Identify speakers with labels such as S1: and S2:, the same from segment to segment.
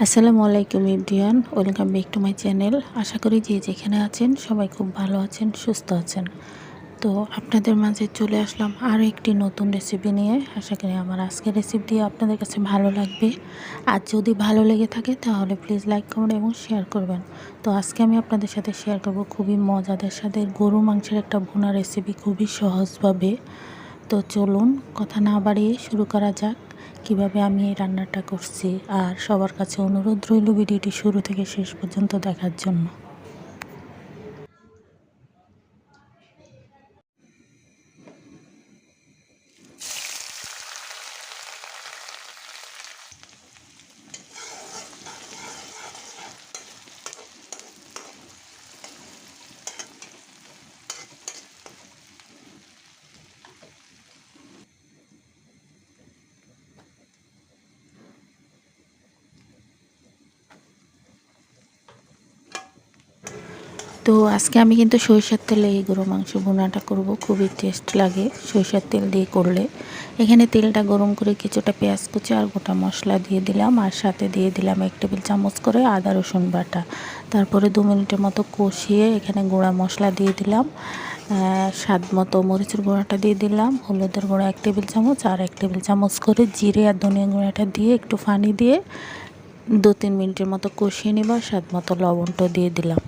S1: আসসালামু আলাইকুম ইবদিয়ান welcome back to my channel. আশা করি যে যেখানে আছেন সবাই খুব ভালো আছেন, সুস্থ আছেন। তো আপনাদের মাঝে চলে আসলাম আরও একটি নতুন রেসিপি নিয়ে। আশা করি আমার আজকের রেসিপি আপনাদের কাছে ভালো লাগবে। আর যদি ভালো লেগে থাকে তাহলে প্লিজ লাইক করুন এবং শেয়ার করবেন। তো আজকে আমি আপনাদের সাথে শেয়ার করব খুবই মজাদের সাথে গরু মাংসের একটা ভুনা রেসিপি খুবই সহজভাবে। তো চলুন, কথা না বাড়িয়ে শুরু করা যাক। কীভাবে আমি এই রান্নাটা করছি, আর সবার কাছে অনুরোধ রইল ভিডিওটি শুরু থেকে শেষ পর্যন্ত দেখার জন্য। তো আজকে আমি কিন্তু সরিষার তেলে এই গরু মাংস ভুনাটা করব। খুবই টেস্ট লাগে সরিষার তেল দিয়ে করলে। এখানে তেলটা গরম করে কিছুটা পেঁয়াজ কুচি আর গোটা মশলা দিয়ে দিলাম আর সাথে দিয়ে দিলাম এক টেবিল চামচ করে আদা, রসুন বাটা। তারপরে দু মিনিটের মতো কষিয়ে এখানে গুঁড়া মশলা দিয়ে দিলাম। স্বাদ মতো মরিচের গুঁড়াটা দিয়ে দিলাম, হলুদের গুঁড়া এক টেবিল চামচ আর এক টেবিল চামচ করে জিরে আর ধনিয়া গুঁড়াটা দিয়ে একটু ফানি দিয়ে দু তিন মিনিটের মতো কষিয়ে নেবার স্বাদ মতো লবণটা দিয়ে দিলাম।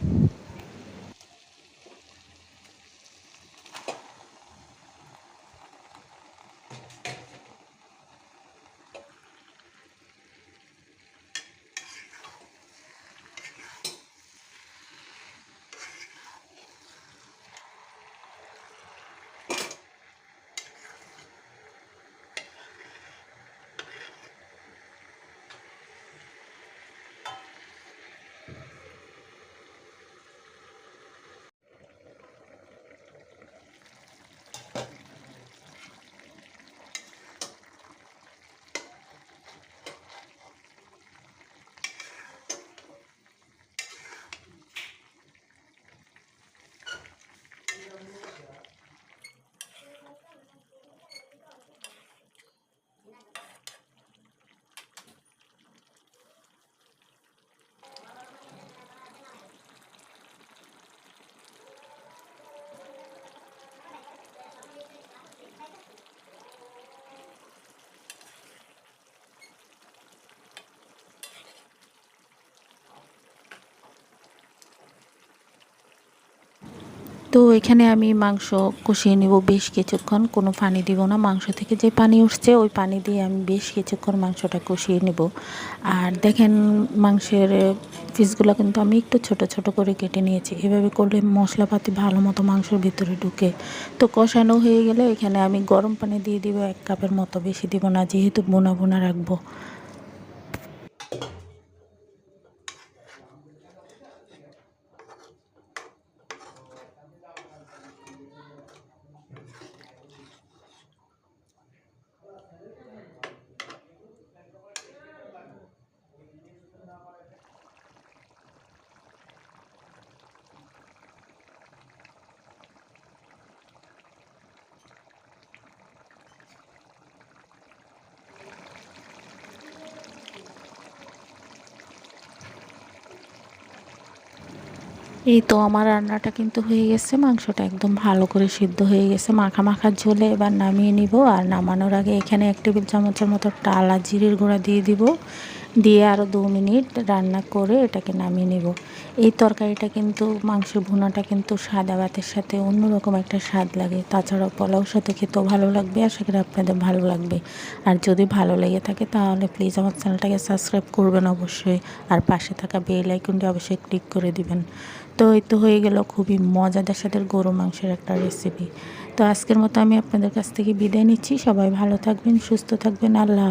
S1: তো এখানে আমি মাংস কষিয়ে নিব বেশ কিছুক্ষণ। কোনো পানি দিব না, মাংস থেকে যে পানি উঠছে, ওই পানি দিয়ে আমি বেশ কিছুক্ষণ মাংসটা কষিয়ে নেব। আর দেখেন মাংসের পিসগুলো কিন্তু আমি একটু ছোট ছোট করে কেটে নিয়েছি। এভাবে করলে মশলাপাতি ভালো মতো মাংসের ভিতরে ঢুকে। তো কষানো হয়ে গেলে এখানে আমি গরম পানি দিয়ে দিব, এক কাপের মতো। বেশি দিব না, যেহেতু বোনা বোনা রাখব। এই তো আমার রান্নাটা কিন্তু হয়ে গেছে, মাংসটা একদম ভালো করে সিদ্ধ হয়ে গেছে। মাখা মাখা ঝোলে এবার নামিয়ে নিব আর নামানোর আগে এখানে এক টেবিল চামচের মতো টালা জিরের গুঁড়া দিয়ে দিব। দিয়ে আরও দু মিনিট রান্না করে এটাকে নামিয়ে নেব। এই তরকারিটা কিন্তু, মাংসের ভুনাটা কিন্তু সাদা ভাতের সাথে অন্যরকম একটা স্বাদ লাগে। তাছাড়াও পোলাওর সাথে খেতেও ভালো লাগবে, আশা করি আপনাদের ভালো লাগবে। আর যদি ভালো লেগে থাকে তাহলে প্লিজ আমার চ্যানেলটাকে সাবস্ক্রাইব করবেন অবশ্যই। আর পাশে থাকা বেল আইকনটি অবশ্যই ক্লিক করে দিবেন। তো এই তো হয়ে গেল খুবই মজাদার সাথে গরু মাংসের একটা রেসিপি তো আজকের মতো আমি আপনাদের কাছ থেকে বিদায় নিচ্ছি। সবাই ভালো থাকবেন, সুস্থ থাকবেন। আল্লাহ